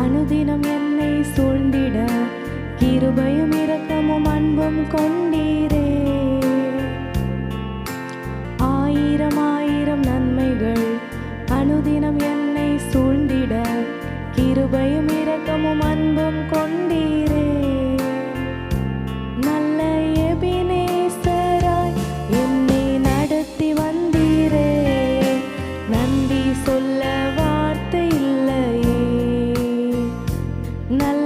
அனுதினம் என்னை சூழ்ந்திட கிருபையும் இரக்கமும் அன்பும் கொண்டீர். நல்ல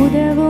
உதவும்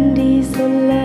Wendy's the